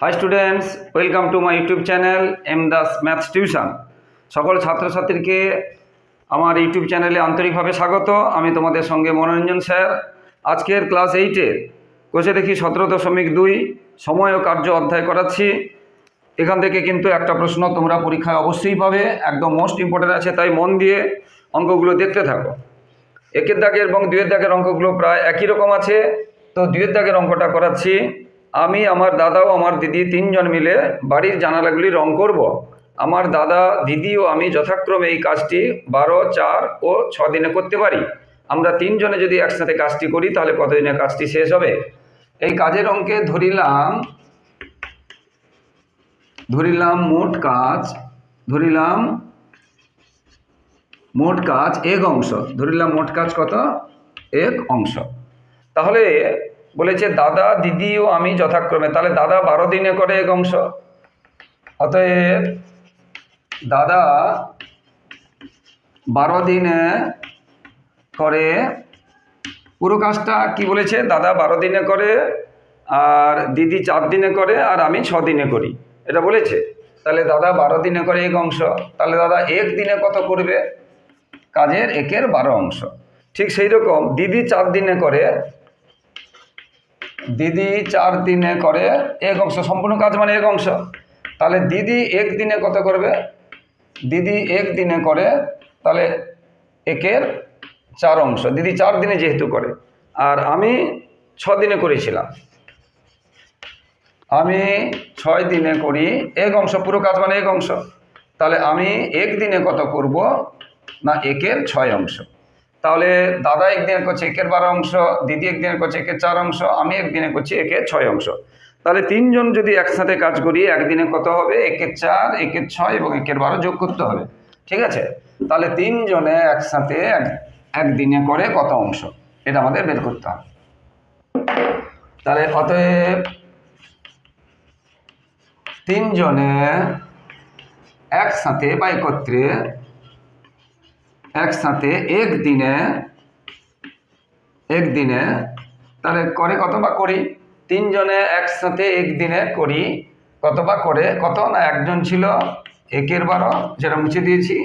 Hi students welcome to my YouTube channel M Das maths tuition সকল ছাত্রছাত্রীকে আমার YouTube চ্যানেলে আন্তরিকভাবে স্বাগত। আমি তোমাদের সঙ্গে মনোরঞ্জন স্যার। আজকের ক্লাস এইটের কোষে দেখি সতেরো দশমিক দুই, সময় ও কার্য অধ্যায় করাচ্ছি। এখান থেকে কিন্তু একটা প্রশ্ন তোমরা পরীক্ষায় অবশ্যই পাবে। একদম মোস্ট ইম্পর্টেন্ট আছে, তাই মন দিয়ে অঙ্কগুলো দেখতে থাকো। একের দাগের এবং দুয়ের দাগের অঙ্কগুলো প্রায় একই রকম আছে। তো দুয়ের দাগের অঙ্কটা করাচ্ছি। আমি আমার দাদা ও আমার দিদি তিনজন মিলে বাড়ির জানালাগুলি রং করব। আমার দাদা, দিদি ও আমি যথাক্রমে এই কাজটি বারো, চার ও ছ দিনে করতে পারি। আমরা তিনজনে যদি একসাথে কাজটি করি, তাহলে কতদিনে কাজটি শেষ হবে? এই কাজের অঙ্কে ধরিলাম ধরিলাম মোট কাজ, ধরিলাম মোট কাজ এক অংশ। ধরিলাম মোট কাজ কত? এক অংশ। তাহলে বলেছে, দাদা, দিদি ও আমি যথাক্রমে। তাহলে দাদা বারো দিনে করে এক অংশ। অতএব দাদা বারো দিনে করে পুরো কাজটা কি বলেছে? দাদা বারো দিনে করে আর দিদি চার দিনে করে আর আমি ছ দিনে করি। এটা বলেছে। তাহলে দাদা বারো দিনে করে এক অংশ। তাহলে দাদা এক দিনে কত করবে? কাজের একের বারো অংশ। ঠিক সেই রকম দিদি চার দিনে করে দিদি চার দিনে করে এক অংশ, সম্পূর্ণ কাজ মানে এক অংশ। তাহলে দিদি এক দিনে কত করবে? দিদি এক দিনে করে তাহলে একের চার অংশ। দিদি চার দিনে যেহেতু করে। আর আমি ছ দিনে করেছিলাম। আমি ছয় দিনে করি এক অংশ, পুরো কাজ মানে এক অংশ। তাহলে আমি এক দিনে কত করব? না, একের ছয় অংশ। তাহলে দাদা একদিনে করছে একের বারো অংশ, দিদি একদিনে করছে একের চার অংশ, আমি একদিনে করছি একে ছয় অংশ। তাহলে তিনজন যদি একসাথে কাজ করি, একদিনে কত হবে? একের চার একের ছয় এবং একের বারো যোগ করতে হবে। ঠিক আছে? তাহলে তিনজনে একসাথে এক, একদিনে করে কত অংশ? এটা আমাদের বের করতে হবে। তাহলে অতএব তিনজনে একসাথে বা একত্রে একসাথে একদিনে একদিনে তাহলে করে কত বা করি? তিনজনে একসাথে একদিনে করি কত বা করে? কত না একজন ছিল? একের বারো, যেটা মুছে দিয়েছি।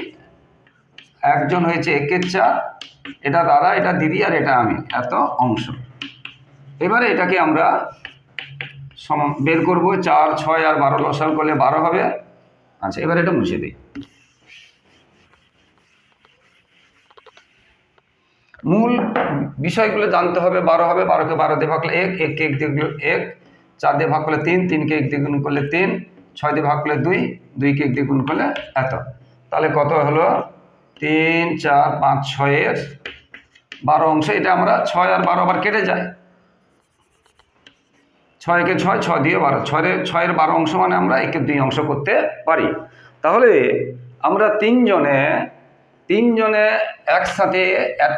একজন হয়েছে একের চার, এটা দাদা, এটা দিদি আর এটা আমি, এত অংশ। এবারে এটাকে আমরা সম বের করব, চার, ছয় আর বারো লসাল করলে বারো হবে। আচ্ছা এবার এটা মুছে দিই। মূল বিষয়গুলো জানতে হবে, বারো হবে, বারোকে বারো দিয়ে ভাগ করলে এক এককে এক দিয়ে এক, চার দিয়ে ভাগ করলে তিন, তিনকে এক দিয়ে গুণ করলে তিন, ছয় দিয়ে ভাগ করলে দুই, দুইকে এক দিয়ে গুণ করলে এত। তাহলে কত হলো? তিন, চার, পাঁচ, ছয়ের বারো অংশ, এটা আমরা ছয় আর বারো আবার কেটে যায়। ছয়কে ছয় ছয় দিয়ে বারো, ছয়ের ছয়ের বারো অংশ মানে আমরা একে দুই অংশ করতে পারি। তাহলে আমরা তিনজনে তিনজনে একসাথে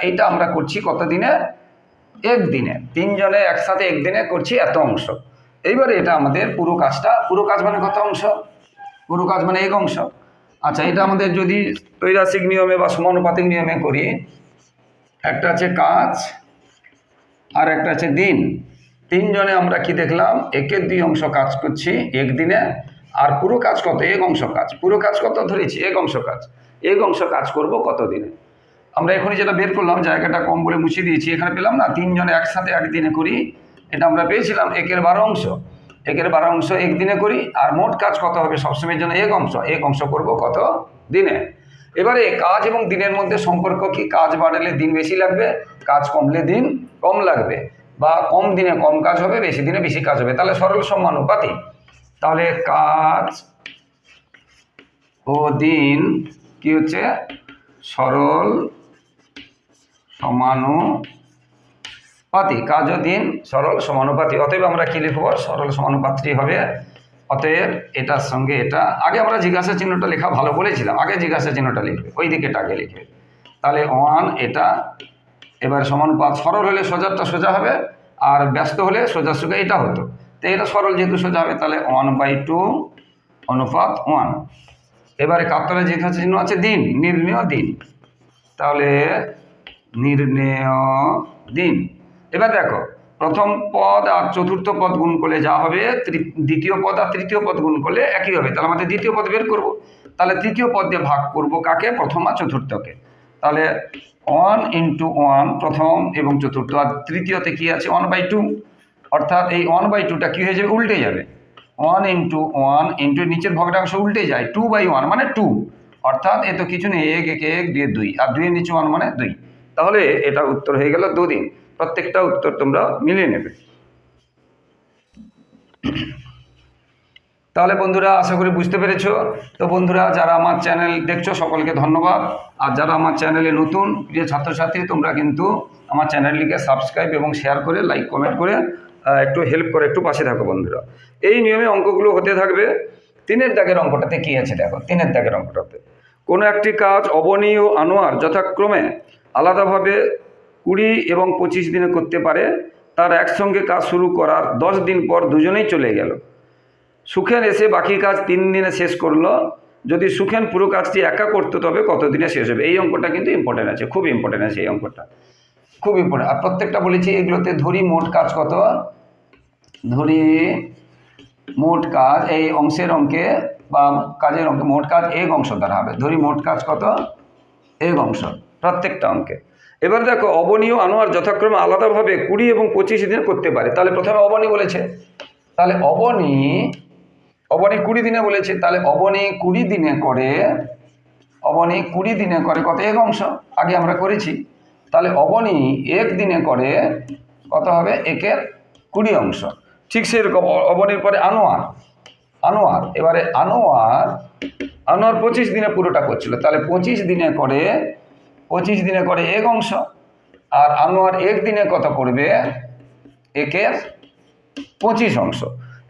এইটা আমরা করছি কত দিনে একদিনে। তিনজনে একসাথে একদিনে করছি এত অংশ। এইবারে এটা আমাদের পুরো কাজটা, পুরো কাজ মানে কত অংশ? পুরো কাজ মানে এক অংশ। আচ্ছা এটা আমাদের যদি ঐরাসিক নিয়মে বা সমানুপাতিক নিয়মে করি, একটা আছে কাজ আর একটা আছে দিন। তিনজনে আমরা কি দেখলাম? একের দুই অংশ কাজ করছি একদিনে। আর পুরো কাজ কত? এক অংশ কাজ। পুরো কাজ কত ধরেছি? এক অংশ কাজ। এক অংশ কাজ করব কত দিনে আমরা এখনই যেটা বের করলাম, জায়গাটা কম বলে মুছে দিয়েছি। এখানে পেলাম না, তিনজনে একসাথে একদিনে করি। এটা আমরা পেয়েছিলাম একের বারো অংশ। একের বারো অংশ একদিনে করি, আর মোট কাজ কত হবে? সবসময়ের জন্য এক অংশ। এক অংশ করব কত দিনে এবারে কাজ এবং দিনের মধ্যে সম্পর্ক কি? কাজ বাড়লে দিন বেশি লাগবে, কাজ কমলে দিন কম লাগবে। বা কম দিনে কম কাজ হবে, বেশি দিনে বেশি কাজ হবে। তাহলে সরল সমানুপাতি তাহলে কাজ ও দিন কি হচ্ছে? সরল সমানুপাতি কাজ দিন, সরল সমানুপাতি অতএব আমরা কি লিখব? সরল সমানুপাত্রী হবে। অতএব এটার সঙ্গে এটা। আগে আমরা জিজ্ঞাসা চিহ্নটা লেখা ভালো বলেছিলাম। আগে জিজ্ঞাসা চিহ্নটা লিখবে। ওই দিকেটা আগে লিখবে। তাহলে ওয়ান, এটা। এবার সমানুপাত সরল হলে সোজাটা সোজা হবে। আর ব্যস্ত হলে সোজা সোজা এটা হতো। তো এটা সরল যেহেতু সোজা হবে, তাহলে ওয়ান বাই টু অনুপাত ওয়ান। এবারে কাপ্তারে জিজ্ঞাসা চিহ্ন আছে দিন, নির্ণয় দিন। তাহলে নির্ণেয় দিন। এবার দেখো, প্রথম পদ আর চতুর্থ পদ গুণ করলে যা হবে দ্বিতীয় পদ আর তৃতীয় পদ গুণ করলে একই হবে। তাহলে আমাদের দ্বিতীয় পদ বের করব। তাহলে তৃতীয় পদ দিয়ে ভাগ করব কাকে? প্রথম আর চতুর্থকে। তাহলে ওয়ান ইন্টু ওয়ান প্রথম এবং চতুর্থ। আর তৃতীয়তে কি আছে? ওয়ান বাই টু অর্থাৎ এই ওয়ান বাই টুটা কী হয়ে যাবে? উল্টে যাবে। ওয়ান ইন্টু ওয়ান ইন্টু নিচের ভগ্নাংশ উল্টে যায় টু বাই ওয়ান মানে টু অর্থাৎ এ তো কিছু নেই, এক এক এক, দিয়ে দুই। আর দুইয়ের নিচে ওয়ান মানে দুই। তাহলে এটা উত্তর হয়ে গেল দুদিন। প্রত্যেকটা উত্তর তোমরা মিলিয়ে নেবে। তাহলে বন্ধুরা, আশা করি বুঝতে পেরেছ। তো বন্ধুরা, যারা আমার চ্যানেল দেখছ, সকলকে ধন্যবাদ। আর যারা আমার চ্যানেলে নতুন, প্রিয় ছাত্রছাত্রী, তোমরা কিন্তু আমার চ্যানেলটিকে সাবস্ক্রাইব এবং শেয়ার করে লাইক কমেন্ট করে একটু হেল্প করে, একটু পাশে থাকো বন্ধুরা। এই নিয়মে অঙ্কগুলো হতে থাকবে। তিনের দাগের অঙ্কটাতে কী আছে দেখো, তিনের দাগের অঙ্কটাতে। কোনো একটি কাজ অবনীয় আনোয়ার যথাক্রমে আলাদাভাবে কুড়ি এবং পঁচিশ দিনে করতে পারে, তার একসঙ্গে কাজ শুরু করার দশ দিন পর দুজনেই চলে গেল। সুখেন এসে বাকি কাজ তিন দিনে শেষ করল। যদি সুখেন পুরো কাজটি একা করতো, তবে কত দিনে শেষ হবে? এই অঙ্কটা কিন্তু ইম্পর্টেন্ট আছে, খুব ইম্পর্টেন্ট আছে এই অঙ্কটা। খুব ইম্পর্টেন্ট আর প্রত্যেকটা বলেছি এগুলোতে ধরি মোট কাজ কত? ধরি মোট কাজ, এই অংশের অঙ্কে বা কাজের অঙ্কে মোট কাজ এক অংশ দ্বারা হবে। ধরি মোট কাজ কত? এক অংশ, প্রত্যেকটা অঙ্কে। এবার দেখো, অবনীয় আনোয়ার যথাক্রমে আলাদাভাবে কুড়ি এবং পঁচিশ দিনে করতে পারে। তাহলে প্রথমে অবনী বলেছে। তাহলে অবনী অবনী কুড়ি দিনে বলেছে। তাহলে অবনী কুড়ি দিনে করে, অবনী কুড়ি দিনে করে কত? এক অংশ। আগে আমরা করেছি। তাহলে অবনী এক দিনে করে কত হবে? একের কুড়ি অংশ। ঠিক সেরকম অবনীর পরে আনোয়ার। আনোয়ার, এবারে আনোয়ার আনোয়ার পঁচিশ দিনে পুরোটা করছিল। তাহলে পঁচিশ দিনে করে, পঁচিশ দিনে করে এক অংশ, আর আনোয়ার এক দিনে কত করবে? একের পঁচিশ অংশ।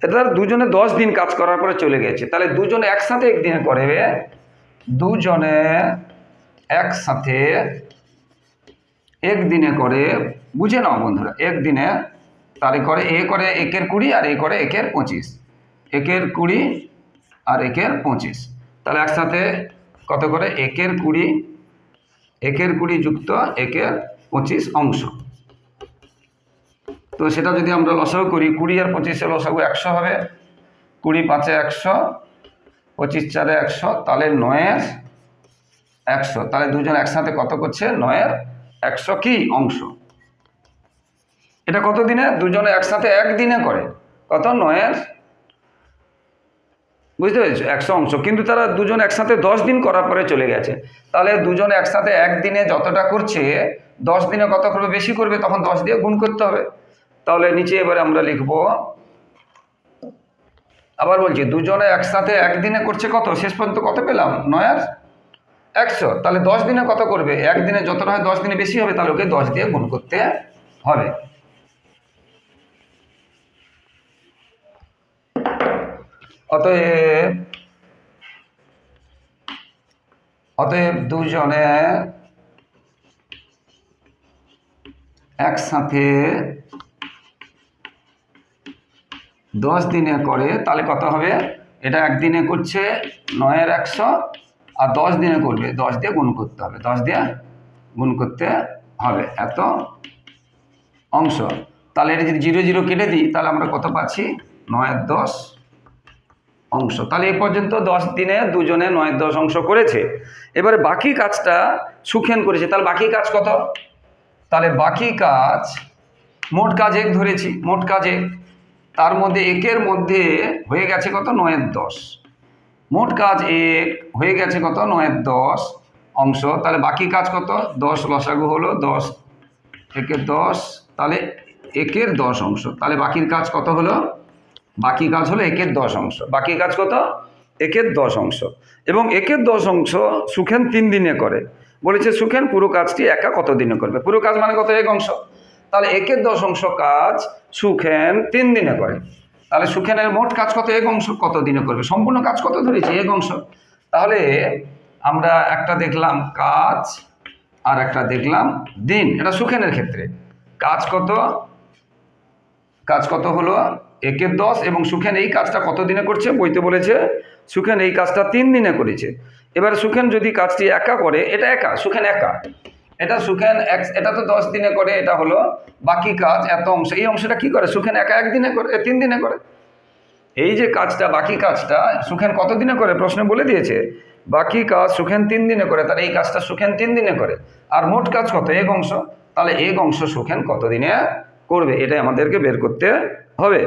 এটা দুজনে দশ দিন কাজ করার পরে চলে গেছে। তাহলে দুজনে একসাথে একদিনে করবে দুজনে একসাথে একদিনে করে, বুঝে নাও বন্ধুরা একদিনে তারে করে এ করে একের কুড়ি আর এ করে একের পঁচিশ। একের কুড়ি আর একের পঁচিশ। তাহলে একসাথে কত করে? একের কুড়ি একের কুড়ি যুক্ত একের পঁচিশ অংশ। তো সেটা যদি আমরা লসাগু করি, কুড়ি আর পঁচিশে লসাগু একশো হবে। কুড়ি পাঁচে একশো, পঁচিশ চারে একশো, তাহলে নয়ের একশো। তাহলে দুজন একসাথে কত করছে? নয়ের একশো কি অংশ? এটা কত দিনে? দুজনে একসাথে একদিনে করে। কত? নয়ের। বুঝতে পেরেছ? একশো অংশ। কিন্তু তারা দুজন একসাথে দশ দিন করার পরে চলে গেছে। তাহলে দুজন একসাথে একদিনে যতটা করছে, দশ দিনে কত করবে, বেশি করবে, তখন দশ দিয়ে গুণ করতে হবে। তাহলে নিচে এবারে আমরা লিখব। আবার বলছি, দুজনে একসাথে একদিনে করছে কত? শেষ পর্যন্ত কত পেলাম? নয় একশো। তাহলে দশ দিনে কত করবে? একদিনে যতটা হয় দশ দিনে বেশি হবে, তাহলে ওকে দশ দিয়ে গুণ করতে হবে। অতএব অতএব দুজনে একসাথে দশ দিনে করে, তাহলে কত হবে? এটা একদিনে করছে নয়ের একশো, আর দশ দিনে করবে। দশ দিয়ে গুণ করতে হবে। দশ দিয়ে গুণ করতে হবে। এত অংশ। তাহলে এটা যদি জিরো জিরো কেটে দিই, তাহলে আমরা কত পাচ্ছি? নয়ের দশ। অংশ। তাহলে এ পর্যন্ত দশ দিনে দুজনে নয় দশ অংশ করেছে। এবারে বাকি কাজটা সুখেন করেছে। তাহলে বাকি কাজ কত? তাহলে বাকি কাজ মোট কাজ এক ধরেছি, মোট কাজ এক তার মধ্যে একের মধ্যে হয়ে গেছে কত? নয়ের দশ। মোট কাজ এক হয়ে গেছে কত? নয়ের দশ অংশ। তাহলে বাকি কাজ কত? দশ লসাগু হলো দশ। একের দশ, তাহলে একের দশ অংশ। তাহলে বাকির কাজ কত হলো? বাকি কাজ হলো একের দশ অংশ। বাকি কাজ কত? একের দশ অংশ। এবং একের দশ অংশ সুখেন তিন দিনে করে। বলেছে সুখেন পুরো কাজটি একা কত দিনে করবে? পুরো কাজ মানে কত এক অংশ? তাহলে একের দশ অংশ কাজ সুখেন তিন দিনে করে। তাহলে সুখেনের মোট কাজ কত? এক অংশ কত দিনে করবে? সম্পূর্ণ কাজ কত ধরেছে? এক অংশ। তাহলে আমরা একটা দেখলাম কাজ আর একটা দেখলাম দিন। এটা সুখেনের ক্ষেত্রে। কাজ কত? কাজ কত হলো? একের দশ এবং সুখেন এই কাজটা কত দিনে করছে? বইতে বলেছে, সুখেন এই কাজটা তিন দিনে করেছে। এবার সুখেন যদি কাজটি একা করে, এটা একা, সুখেন একা। এটা সুখেন এক, এটা তো দশ দিনে করে, এটা হলো বাকি কাজ, এত অংশ। এই অংশটা কি করে? সুখেন একা একদিনে করে তিন দিনে করে। এই যে কাজটা, বাকি কাজটা, সুখেন কত দিনে করে? প্রশ্নে বলে দিয়েছে, বাকি কাজ সুখেন তিন দিনে করে, তাহলে এই কাজটা সুখেন তিন দিনে করে। আর মোট কাজ কত? এক অংশ। তাহলে এক অংশ সুখেন কত দিনে করবে, এটাই আমাদেরকে বের করতে হবে।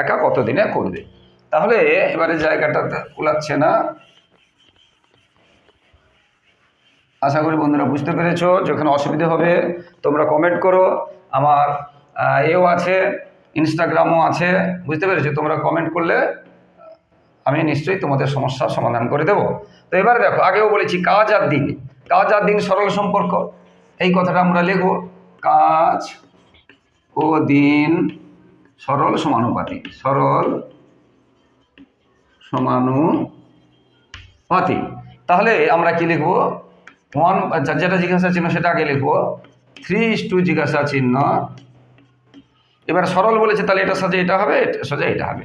একা কত দিনে করবে? তাহলে এবারে জায়গাটা কুলাচ্ছে না। আশা করি বন্ধুরা বুঝতে পেরেছ, যেখানে অসুবিধা হবে, তোমরা কমেন্ট করো। আমার এও আছে ইনস্টাগ্রামও আছে। বুঝতে পেরেছ? তোমরা কমেন্ট করলে আমি নিশ্চয়ই তোমাদের সমস্যার সমাধান করে দেবো। তো এবারে দেখো, আগেও বলেছি কাজ আর দিন। কাজ আর দিন সরল সম্পর্ক। এই কথাটা আমরা লিখব। কাজ ও দিন সরল সমানুপাতি সরল সমানুপাতি তাহলে আমরা কি লিখব? ওয়ান যেটা জিজ্ঞাসা চিহ্ন সেটা আগে লিখব। থ্রি টু জিজ্ঞাসা চিহ্ন। এবার সরল বলেছে, তাহলে এটা সাজে এটা হবে সোজা এটা হবে।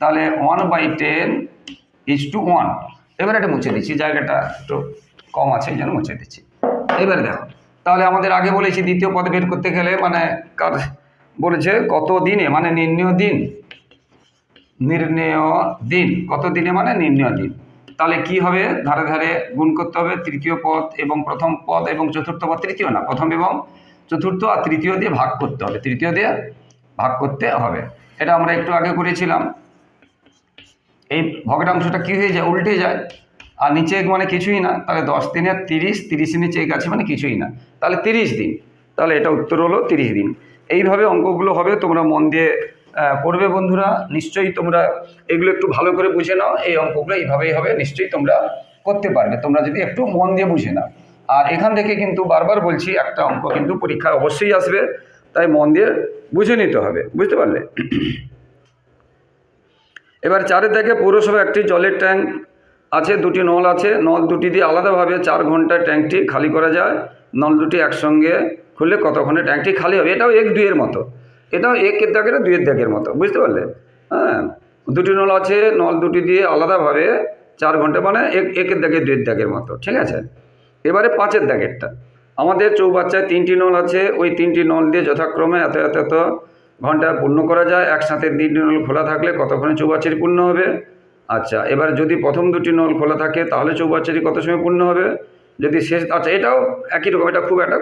তাহলে one by ten is to one এবার এটা মুছে দিচ্ছি, জায়গাটা একটু কম আছে, এই জন্য মুছে দিচ্ছি। এবারে দেখো, তাহলে আমাদের আগে বলেছি দ্বিতীয় পদ বের করতে গেলে মানে কার বলেছে কত দিনে মানে নির্ণয় দিন? নির্ণয় দিন। কত দিনে মানে নির্ণয় দিন। তাহলে কি হবে? ধারে ধারে গুণ করতে হবে তৃতীয় পদ এবং প্রথম পদ এবং চতুর্থ পদ। তৃতীয় না, প্রথম এবং চতুর্থ আর তৃতীয় দিয়ে ভাগ করতে হবে। তৃতীয় দিয়ে ভাগ করতে হবে। এটা আমরা একটু আগে করেছিলাম। এই ভগ্নাংশটা কী হয়ে যায়? উল্টে যায়। আর নিচে মানে কিছুই না। তাহলে দশ দিনে তিরিশ তিরিশ নিচে এক আছে মানে কিছুই না। তাহলে তিরিশ দিন। তাহলে এটা উত্তর হলো তিরিশ দিন। এইভাবে অঙ্কগুলো হবে, তোমরা মন দিয়ে করবে বন্ধুরা। নিশ্চয়ই তোমরা এগুলো একটু ভালো করে বুঝে নাও, এই অঙ্কগুলো এইভাবেই হবে, নিশ্চয়ই তোমরা করতে পারবে। তোমরা যদি একটু মন দিয়ে বুঝে নাও। আর এখান থেকে কিন্তু বারবার বলছি, একটা অঙ্ক কিন্তু পরীক্ষায় অবশ্যই আসবে, তাই মন দিয়ে বুঝে নিতে হবে। বুঝতে পারলে? এবার চারের দিকে পৌরসভা একটি জলের ট্যাঙ্ক আছে, দুটি নল আছে। নল দুটি দিয়ে আলাদাভাবে চার ঘন্টায় ট্যাঙ্কটি খালি করা যায়। নল দুটি একসঙ্গে খুললে কতক্ষণে ট্যাঙ্কটি খালি হবে? এটাও এক দুইয়ের মতো। এটাও একের দাগের, দুইয়ের দাগের মতো। বুঝতে পারলে? হ্যাঁ? দুটি নল আছে, নল দুটি দিয়ে আলাদাভাবে চার ঘণ্টা মানে এক একের দাগে, দুইয়ের দাগের মতো। ঠিক আছে? এবারে পাঁচের দাগেরটা। আমাদের চৌবাচ্চায় তিনটি নল আছে। ওই তিনটি নল দিয়ে যথাক্রমে এত এত এত ঘণ্টা পূর্ণ করা যায়। একসাথে তিনটি নল খোলা থাকলে কতক্ষণে চৌবাচ্চাটি পূর্ণ হবে? আচ্ছা এবার যদি প্রথম দুটি নল খোলা থাকে, তাহলে চৌবাচ্চাটি কত সময় পূর্ণ হবে? যদি শেষ আচ্ছা এটাও একই রকম, এটা খুব একটা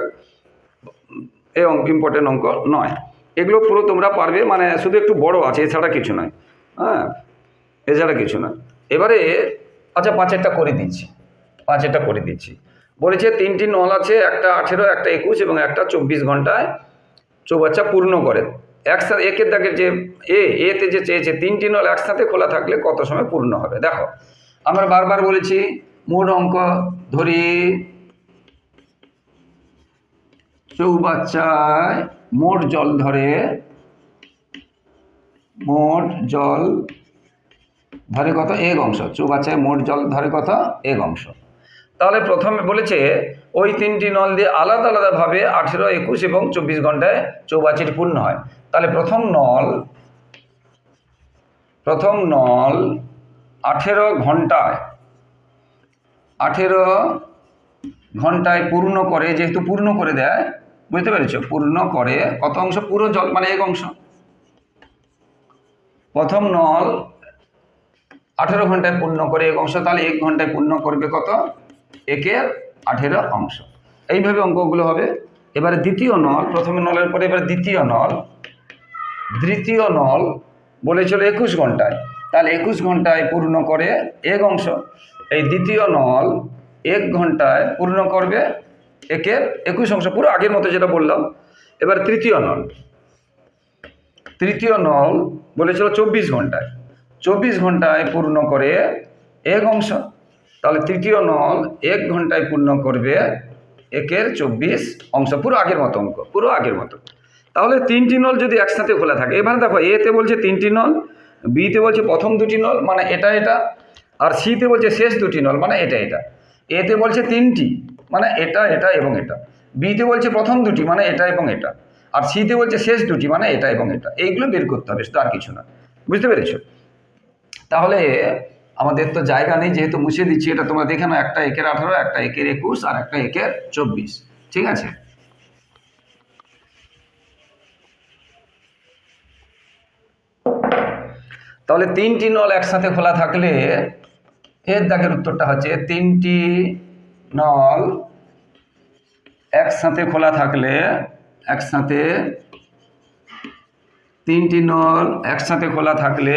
এই অঙ্ক ইম্পর্টেন্ট অঙ্ক নয়। এগুলো পুরো তোমরা পারবে মানে শুধু একটু বড় আছে, এছাড়া কিছু নয়। হ্যাঁ এছাড়া কিছু নয়। এবারে আচ্ছা পাঁচেরটা করে দিচ্ছি। পাঁচেরটা করে দিচ্ছি। বলেছে তিনটি নল আছে, একটা আঠেরো, একটা একুশ এবং একটা চব্বিশ ঘন্টায় চৌবাচ্চা পূর্ণ করে। একসাথে একের দাগের যে এ এতে যে চেয়েছে, তিনটি নল একসাথে খোলা থাকলে কত সময় পূর্ণ হবে? দেখো, আমরা বারবার বলেছি মোট অঙ্ক ধরি চৌবাচ্চায় মোট জল ধরে, মোট জল ধরে কত? এক অংশ। চৌবাচ্চায় মোট জল ধরে কত? এক অংশ। তাহলে প্রথমে বলেছে, ওই তিনটি নল দিয়ে আলাদা আলাদাভাবে আঠেরো, একুশ এবং চব্বিশ ঘন্টায় চৌবাচ্চাটি পূর্ণ হয়। তাহলে প্রথম নল প্রথম নল আঠেরো ঘন্টায় আঠেরো ঘন্টায় পূর্ণ করে, যেহেতু পূর্ণ করে দেয় বুঝতে পেরেছ? পূর্ণ করে কত অংশ? পুরো জল মানে এক অংশ। প্রথম নল আঠেরো ঘন্টায় পূর্ণ করে এক অংশ, তাহলে এক ঘন্টায় পূর্ণ করবে কত? একের আঠেরো অংশ। এইভাবে অঙ্কগুলো হবে। এবারে দ্বিতীয় নল, প্রথমে নলের পরে এবার দ্বিতীয় নল। দ্বিতীয় নল বলেছিল একুশ ঘন্টায়। তাহলে একুশ ঘন্টায় পূর্ণ করে এক অংশ। এই দ্বিতীয় নল এক ঘন্টায় পূর্ণ করবে একের একুশ অংশ, পুরো আগের মতো যেটা বললাম। এবার তৃতীয় নল। তৃতীয় নল বলেছিল চব্বিশ ঘন্টায়। চব্বিশ ঘন্টায় পূর্ণ করে এক অংশ। তাহলে তৃতীয় নল এক ঘন্টায় পূর্ণ করবে একের চব্বিশ অংশ, পুরো আগের মতো অঙ্ক, পুরো আগের মতো। তাহলে তিনটি নল যদি একসাথে খোলা থাকে, এবার দেখো এতে বলছে তিনটি নল বিতে বলছে প্রথম দুটি নল মানে এটা এটা, আর সিতে বলছে শেষ দুটি নল মানে এটা এটা। এতে বলছে তিনটি। মানে এটা এটা এবং এটা। বিতে বলছে প্রথম দুটি মানে এটা এবং এটা। আর সিতে বলছে শেষ দুটি মানে এটা এবং এটা। এইগুলো বের করতে হবে আর কিছু না। বুঝতে পেরেছ? তাহলে আমাদের তো জায়গা নেই, যেহেতু মুছে দিচ্ছি, এটা তোমরা দেখে নাও, একটা একের আঠারো, একটা একের একুশ, আর একটা একের চব্বিশ। ঠিক আছে? তাহলে তিনটি নল একসাথে খোলা থাকলে, এর দাগের উত্তরটা হচ্ছে তিনটি নল একসাথে খোলা থাকলে একসাথে তিনটি নল একসাথে খোলা থাকলে,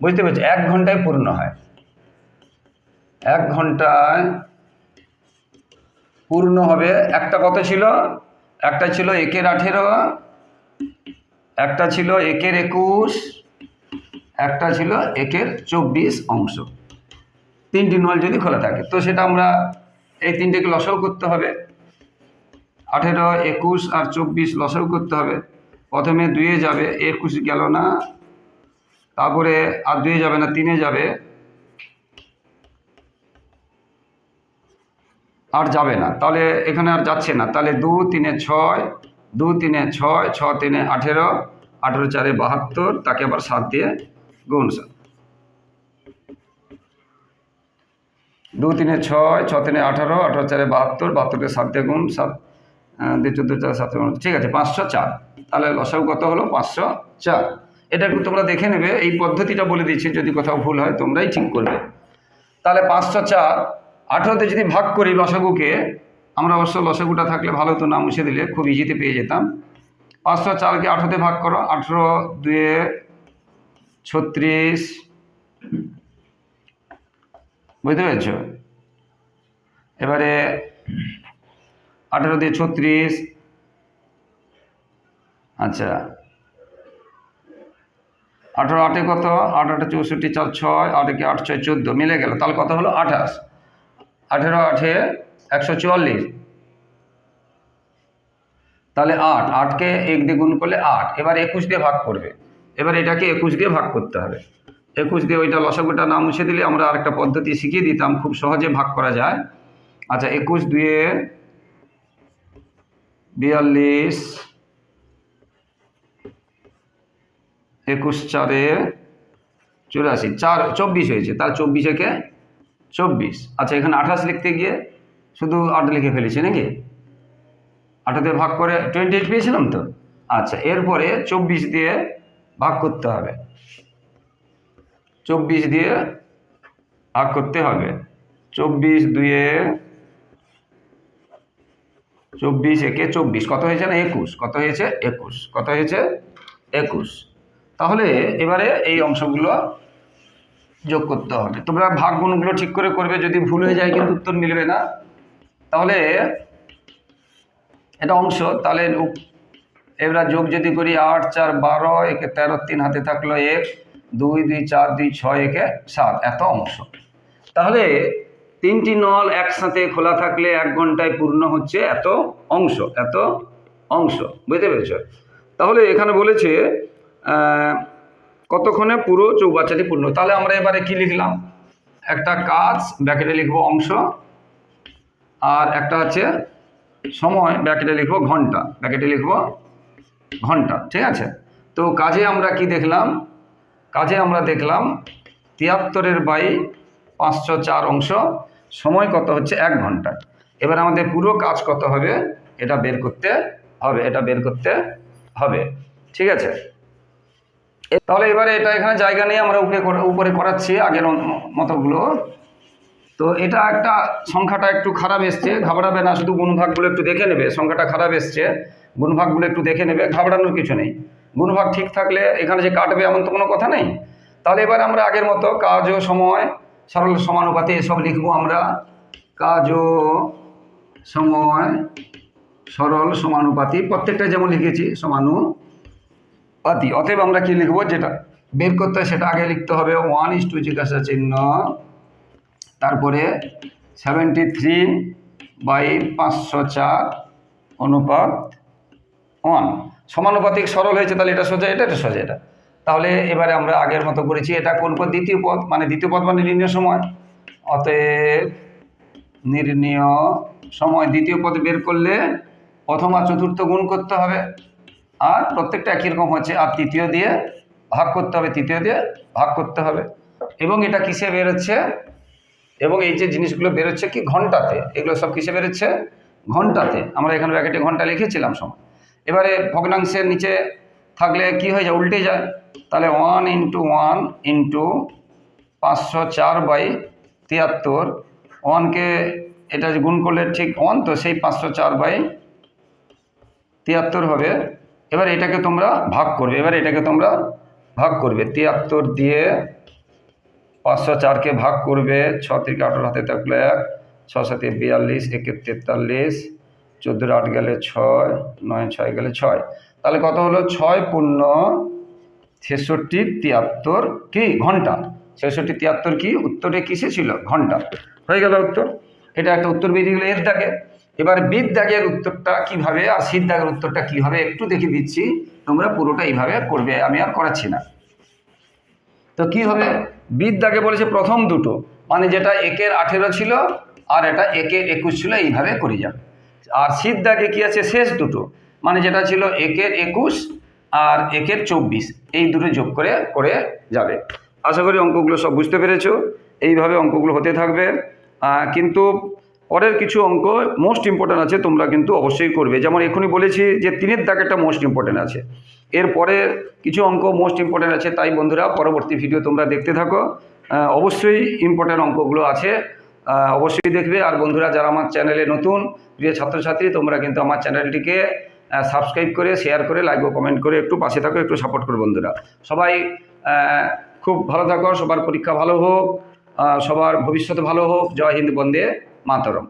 বুঝতে পারছি? এক ঘন্টায় পূর্ণ হয়। এক ঘন্টায় পূর্ণ হবে। একটা কত ছিল? একটা ছিল একের আঠেরো, একটা ছিল একের একুশ, একটা ছিল একের চব্বিশ অংশ। তিনটি নল যদি খোলা থাকে, তো সেটা আমরা এই তিনটেকে লসও করতে হবে। আঠেরো, একুশ আর চব্বিশ লসও করতে হবে। প্রথমে দুয়ে যাবে, একুশ গেল না। তারপরে আর দুয়ে যাবে না, তিনে যাবে। আর যাবে না। তাহলে এখানে আর যাচ্ছে না। তাহলে দু, তিনে ছয়, দু, তিনে ছয়, ছ, তিনে আঠেরো আঠেরো, চারে বাহাত্তর, তাকে আবার সাত দিয়ে গুণ সাত দু তিনে ছয়, ছ তিনে আঠারো আঠারো চারে বাহাত্তর, বাহাত্তরকে সাত দিয়ে গুণ, সাত দুই চোদ্দ চার সাত ঠিক আছে, পাঁচশো চার। তাহলে লসাগু কত হলো? পাঁচশো চার। এটা একটু তোমরা দেখে নেবে, এই পদ্ধতিটা বলে দিচ্ছি, যদি কোথাও ভুল হয় তোমরাই ঠিক করবে। তাহলে পাঁচশো চার, আঠেরোতে যদি ভাগ করি লসাগুকে, আমরা অবশ্য লসাগুটা থাকলে ভালো হতো না মুছে দিলে, খুব ইজিতে পেয়ে যেতাম। পাঁচশো চারকে আঠেরোতে ভাগ করো, আঠেরো দুয়ে ছত্রিশ বুঝতে পেরেছ? এবারে আঠেরো দিয়ে ছত্রিশ। আচ্ছা। আঠেরো আটে কত? আট আটে চৌষট্টি চার ছয় আটকে আট ছয় চোদ্দ? মিলে গেল। তাহলে কত হলো? আঠাশ। আঠেরো আঠে একশো চুয়াল্লিশ। তাহলে আট। আটকে এক দিয়ে গুণ করলে আট। এবার একুশ দিয়ে ভাগ করবে। এবার এটাকে একুশ দিয়ে ভাগ করতে হবে। একুশ দিয়ে ওইটা লসাগুটা না মুছে দিলে আমরা আরেকটা পদ্ধতি শিখিয়ে দিতাম, খুব সহজে ভাগ করা যায়। আচ্ছা একুশ দুয়ে বিয়াল্লিশ, একুশ চারে চুরাশি, চার, চব্বিশ হয়েছে তার চব্বিশ একে চব্বিশ। আচ্ছা এখানে আঠাশ লিখতে গিয়ে শুধু আট লিখে ফেলেছি নাকি? আঠাতে ভাগ করে টোয়েন্টি এইট পেয়েছিলাম তো? আচ্ছা এরপরে চব্বিশ দিয়ে ভাগ করতে হবে। চব্বিশ দিয়ে ভাগ করতে হবে। চব্বিশ দুয়ে চব্বিশ একে চব্বিশ। কত হয়েছে না একুশ? কত হয়েছে? একুশ। কত হয়েছে? একুশ। তাহলে এবারে এই অংশগুলো যোগ করতে হবে। তোমরা ভাগ গুণগুলো ঠিক করে করবে, যদি ভুল হয়ে যায় কিন্তু উত্তর মিলবে না। তাহলে এটা অংশ। তাহলে এবার যোগ যদি করি আট, চার, বারো, একে তেরো, তিন হাতে থাকল এক। দুই দুই, চার, দুই, ছয়, একে সাত, এত অংশ। তাহলে তিনটি নল একসাথে খোলা থাকলে এক ঘন্টায় পূর্ণ হচ্ছে এত অংশ এত অংশ। বুঝতে পেরেছ? তাহলে এখানে বলেছে কতক্ষণে পুরো চৌবাচ্চাটি পূর্ণ? তাহলে আমরা এবারে কি লিখলাম? একটা কাজ ব্যাকেটে লিখব অংশ, আর একটা আছে সময় ব্যাকেটে লিখব ঘণ্টা ব্যাকেটে লিখব ঘণ্টা, ঠিক আছে? তো কাজে আমরা কি দেখলাম? কাজে আমরা দেখলাম তিয়াত্তরের বাই পাঁচশো চার অংশ, সময় কত হচ্ছে এক ঘণ্টা। এবার আমাদের পুরো কাজ কত হবে? এটা বের করতে হবে, এটা বের করতে হবে। ঠিক আছে? তাহলে এবারে এটা এখানে জায়গা নিয়ে আমরা উপরে উপরে করাচ্ছি, আগের মতোগুলো। তো এটা একটা সংখ্যাটা একটু খারাপ এসছে, ঘাবড়াবে না, শুধু গুণভাগগুলো একটু দেখে নেবে, সংখ্যাটা খারাপ এসছে, গুণভাগগুলো একটু দেখে নেবে, ঘাবড়ানোর কিছু নেই। গুণভাগ ঠিক থাকলে এখানে যে কাটবে এমন তো কোনো কথা নেই। তাহলে এবার আমরা আগের মতো কাজ ও সময়, সরল সমানুপাতে এসব লিখব আমরা। কাজ ও সময়, সরল সমানুপাতি প্রত্যেকটা যেমন লিখেছি, সমানুপাতি। অতএব আমরা কি লিখব? যেটা বের করতে হয় সেটা আগে লিখতে হবে। ওয়ান ইস টু জিজ্ঞাসা চিহ্ন, তারপরে সেভেন্টি থ্রি বাই পাঁচশো চার অনুপাত ওয়ান। সমানুপাতিক, সরল হয়েছে, তাহলে এটা সোজা, এটা এটা সোজা, এটা। তাহলে এবারে আমরা আগের মতো করেছি, এটা কোন পদ? দ্বিতীয় পদ মানে দ্বিতীয় পদ মানে নির্ণয় সময়। অতএব নির্ণয় সময় দ্বিতীয় পদ বের করলে প্রথম আর চতুর্থ গুণ করতে হবে। আর প্রত্যেকটা একই রকম হচ্ছে, আর তৃতীয় দিয়ে ভাগ করতে হবে, তৃতীয় দিয়ে ভাগ করতে হবে। এবং এটা কিসে বেরোচ্ছে এবং এই যে জিনিসগুলো বেরোচ্ছে কি? ঘন্টাতে। এগুলো সব কিসে বেরোচ্ছে ঘন্টাতে। আমরা এখানে ব্র্যাকেটে ঘণ্টা লিখেছিলাম সময়। এবারে ভগ্নাংশের নিচে থাকলে কি হয়ে যায়? উল্টে যায়। তাহলে ওয়ান ইন্টু ওয়ান ইন্টু পাঁচশো চার বাই তিয়াত্তর। ওয়ানকে এটা গুণ করলে ঠিক ওয়ান তো সেই পাঁচশো চার বাই তিয়াত্তর হবে। এবার এটাকে তোমরা ভাগ করবে। এবার এটাকে তোমরা ভাগ করবে। তিয়াত্তর দিয়ে পাঁচশো চারকে ভাগ করবে। ছ থেকে আঠারো হাতে থাকলে এক, ছ সাতে বিয়াল্লিশ, একে তেতাল্লিশ চোদ্দোর আট গেলে ছয়, নয়, ছয় গেলে ছয়। তাহলে কত হলো? ছয় পূর্ণ ছেষট্টি তিয়াত্তর কি? ঘণ্টা। ছেষট্টি তিয়াত্তর কি? উত্তরে কিসে ছিল? ঘণ্টা। হয়ে গেল উত্তর। এটা একটা উত্তর বেরিয়ে গেলো এর দাগে। এবার বিদ দাগের উত্তরটা কীভাবে আর শীত দাগের উত্তরটা কি হবে একটু দেখে দিচ্ছি। তোমরা পুরোটা এইভাবে করবে, আমি আর করাচ্ছি না। তো কি হবে? বিদ দাগে বলেছে প্রথম দুটো। মানে যেটা একের আঠেরো ছিল, আর এটা একের একুশ ছিল, এইভাবে করে যাবে। আর দাগে কি আছে? শেষ দুটো। মানে যেটা ছিল একের একুশ আর একের চব্বিশ। এই দুটো যোগ করে করে যাবে। আশা করি অঙ্কগুলো সব বুঝতে পেরেছ। এইভাবে অঙ্কগুলো হতে থাকবে। কিন্তু পরের কিছু অঙ্ক মোস্ট ইম্পর্ট্যান্ট আছে, তোমরা কিন্তু অবশ্যই করবে। যেমন এখনই বলেছি যে তিনের দাগেরটা মোস্ট ইম্পর্ট্যান্ট আছে। এরপরে কিছু অঙ্ক মোস্ট ইম্পর্ট্যান্ট আছে, তাই বন্ধুরা, পরবর্তী ভিডিও তোমরা দেখতে থাকো। অবশ্যই ইম্পর্ট্যান্ট অঙ্কগুলো আছে। অবশ্যই দেখবে। আর বন্ধুরা, যারা আমার চ্যানেলে নতুন, প্রিয় ছাত্রছাত্রী, তোমরা কিন্তু আমার চ্যানেলটিকে সাবস্ক্রাইব করে শেয়ার করে লাইক ও কমেন্ট করে একটু পাশে থাকো, একটু সাপোর্ট করো বন্ধুরা। সবাই খুব ভালো থাকো, সবার পরীক্ষা ভালো হোক সবার ভবিষ্যৎ ভালো হোক। জয় হিন্দ, বন্দে মাতরম।